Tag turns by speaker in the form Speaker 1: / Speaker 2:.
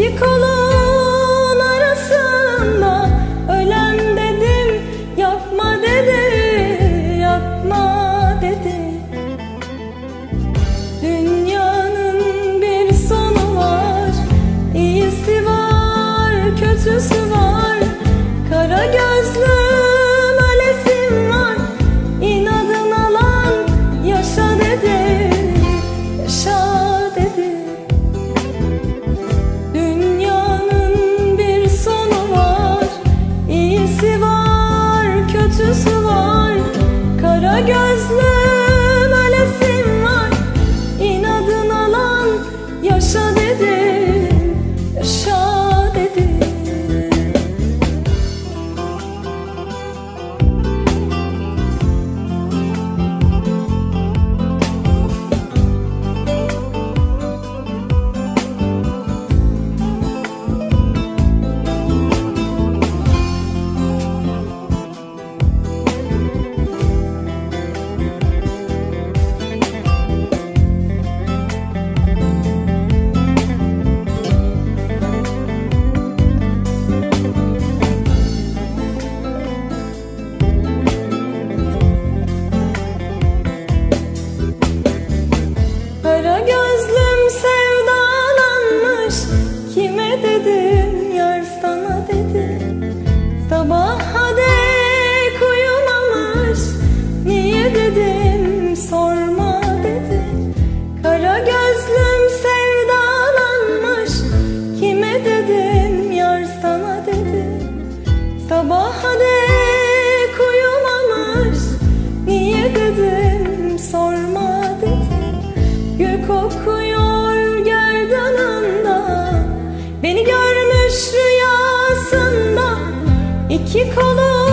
Speaker 1: iki kolun arasında Ölen dedim yapma dedi Yapma dedi Dünyanın bir sonu var İyisi var kötüsü var Beni görmüş rüyasında iki kolu